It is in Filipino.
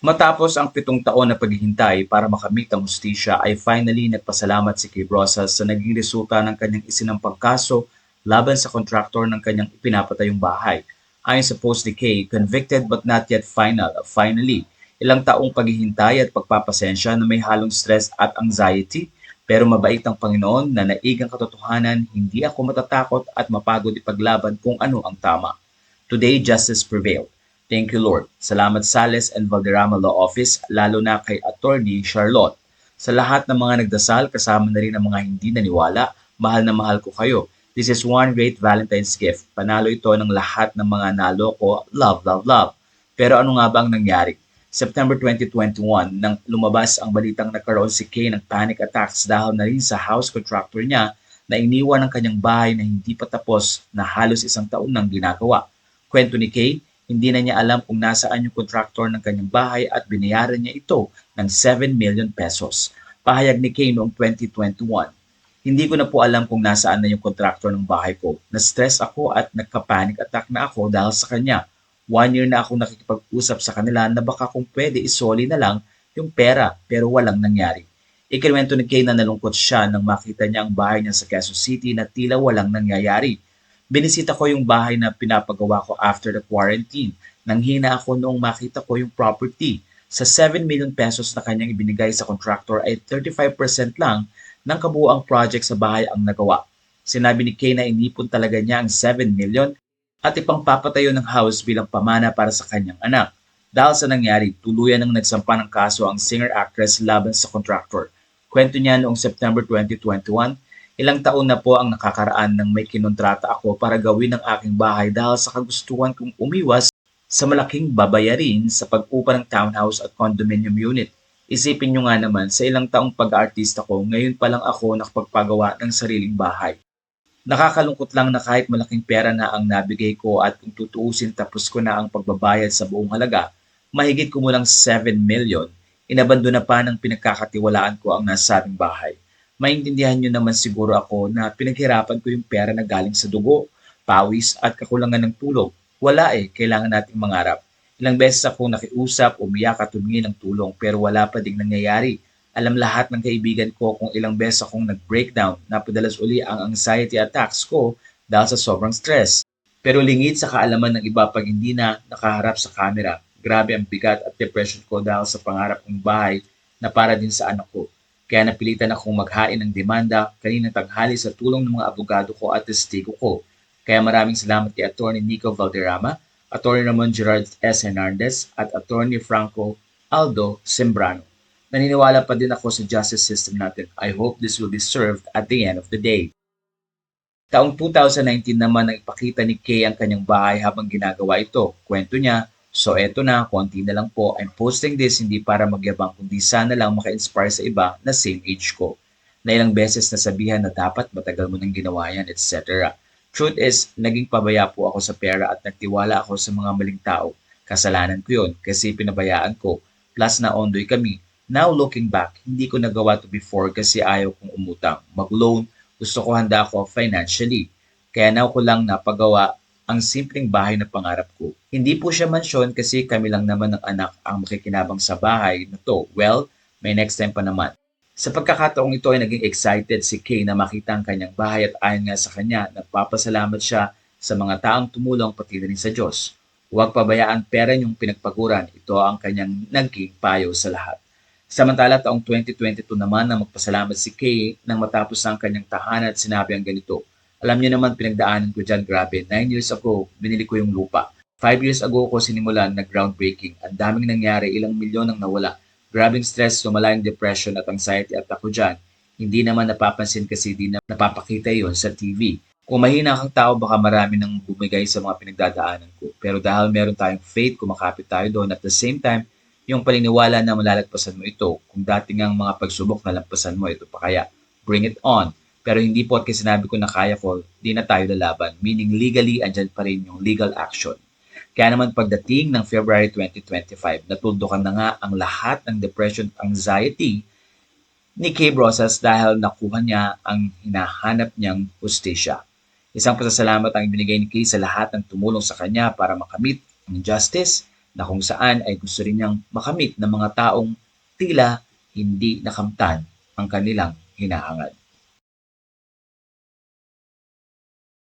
Matapos ang pitong taon na paghihintay para makamit ang hustisya ay finally nagpasalamat si Kay Brosas sa naging resulta ng kanyang isinampang kaso laban sa kontraktor ng kanyang ipinapatayong bahay. Ayon sa post ni Kay, convicted but not yet final. Finally, ilang taong paghihintay at pagpapasensya na may halong stress at anxiety pero mabait ang Panginoon na naigang katotohanan, hindi ako matatakot at mapagod ipaglaban kung ano ang tama. Today, justice prevailed. Thank you, Lord. Salamat Sales and Valderrama Law Office, lalo na kay Attorney Charlotte. Sa lahat ng mga nagdasal, kasama na rin ang mga hindi naniwala, mahal na mahal ko kayo. This is one great Valentine's gift. Panalo ito ng lahat ng mga nalo ko. Love, love, love. Pero ano nga ba ang nangyari? September 2021, nang lumabas ang balitang nagkaroon si Kay ng panic attacks dahil na rin sa house contractor niya na iniwan ang kanyang bahay na hindi pa tapos na halos isang taon nang ginagawa. Kwento ni Kay, hindi na niya alam kung nasaan yung contractor ng kanyang bahay at binayaran niya ito ng 7 million pesos. Pahayag ni Kay noong 2021. Hindi ko na po alam kung nasaan na yung contractor ng bahay ko. Na-stress ako at nagka-panic attack na ako dahil sa kanya. One year na ako nakikipag-usap sa kanila na baka kung pwede isoli na lang yung pera pero walang nangyari. Ikinuwento ni Kay na nalungkot siya nang makita niya ang bahay niya sa Quezon City na tila walang nangyayari. Binisita ko yung bahay na pinapagawa ko after the quarantine. Nang hina ako noong makita ko yung property. Sa 7 million pesos na kanyang ibinigay sa contractor ay 35% lang ng kabuuang project sa bahay ang nagawa. Sinabi ni Kay na inipon talaga niya ang 7 million at ipangpapatayo ng house bilang pamana para sa kanyang anak. Dahil sa nangyari, tuluyan ng nagsampa ng kaso ang singer-actress laban sa contractor. Kwento niya noong September 2021, Ilang taon na po ang nakakaraan nang may kinontrata ako para gawin ang aking bahay dahil sa kagustuhan kong umiwas sa malaking babayarin sa pag-upa ng townhouse at condominium unit. Isipin nyo nga naman, sa ilang taong pag-aartista ko, ngayon pa lang ako nakapagpagawa ng sariling bahay. Nakakalungkot lang na kahit malaking pera na ang nabigay ko at kung tutuusin tapos ko na ang pagbabayad sa buong halaga, mahigit ko mo lang 7 million, inabando na pa ng pinagkakatiwalaan ko ang nasabing bahay maintindihan nyo naman siguro ako na pinaghirapan ko yung pera na galing sa dugo, pawis at kakulangan ng tulog. Wala eh, kailangan nating mangarap. Ilang beses ako nakiusap, umiyak at humingi ng tulong pero wala pa ding nangyayari. Alam lahat ng kaibigan ko kung ilang beses akong nag-breakdown, napadalas uli ang anxiety attacks ko dahil sa sobrang stress. Pero lingid sa kaalaman ng iba pag hindi na nakaharap sa camera. Grabe ang bigat at depression ko dahil sa pangarap kong bahay na para din sa anak ko. Kaya napilitan akong maghain ng demanda kanina tanghali sa tulong ng mga abogado ko at testigo ko. Kaya maraming salamat kay Atty. Nico Valderrama, Atty. Ramon Gerard S. Hernandez at Atty. Franco Aldo Sembrano. Naniniwala pa din ako sa justice system natin. I hope this will be served at the end of the day. Taong 2019 naman nang ipakita ni Kay ang kanyang bahay habang ginagawa ito. Kwento niya, So eto na, konti na lang po. I'm posting this hindi para magyabang kundi sana lang maka-inspire sa iba na same age ko. Na ilang beses nasabihan na dapat matagal mo nang ginawa yan, etc. Truth is, naging pabaya po ako sa pera at nagtiwala ako sa mga maling tao. Kasalanan ko yun kasi pinabayaan ko. Plus na ondoy kami. Now looking back, hindi ko nagawa to before kasi ayaw kong umutang. Mag-loan, gusto ko handa ako financially. Kaya now ko lang napagawa ang simpleng bahay na pangarap ko. Hindi po siya mansyon kasi kami lang naman ng anak ang makikinabang sa bahay na to. Well, may next time pa naman. Sa pagkakataong ito ay naging excited si Kay na makita ang kanyang bahay at ayon nga sa kanya, nagpapasalamat siya sa mga taong tumulong pati rin sa Diyos. Huwag pabayaan pera niyong pinagpaguran. Ito ang kanyang naging payo sa lahat. Samantala taong 2022 naman na magpasalamat si Kay nang matapos ang kanyang tahanan at sinabi ang ganito, alam niyo naman pinagdaanan ko dyan, grabe. Nine years ago, binili ko yung lupa. Five years ago ko sinimulan na groundbreaking. Ang daming nangyari, ilang milyon ang nawala. Grabing stress, sumala yung depression at anxiety at ako dyan. Hindi naman napapansin kasi di na napapakita yon sa TV. Kung mahina kang tao, baka marami nang bumigay sa mga pinagdadaanan ko. Pero dahil meron tayong faith, kumakapit tayo doon. At the same time, yung paniniwala na malalagpasan mo ito. Kung dating ang mga pagsubok na lampasan mo, ito pa kaya. Bring it on. Pero hindi po at kasi sinabi ko na kaya ko, di na tayo lalaban. Meaning legally, andyan pa rin yung legal action. Kaya naman pagdating ng February 2025, natuldukan na nga ang lahat ng depression anxiety ni Kay Brosas dahil nakuha niya ang hinahanap niyang hustisya. Isang pasasalamat ang ibinigay ni Kay sa lahat ng tumulong sa kanya para makamit ang justice na kung saan ay gusto rin niyang makamit ng mga taong tila hindi nakamtan ang kanilang hinahangad.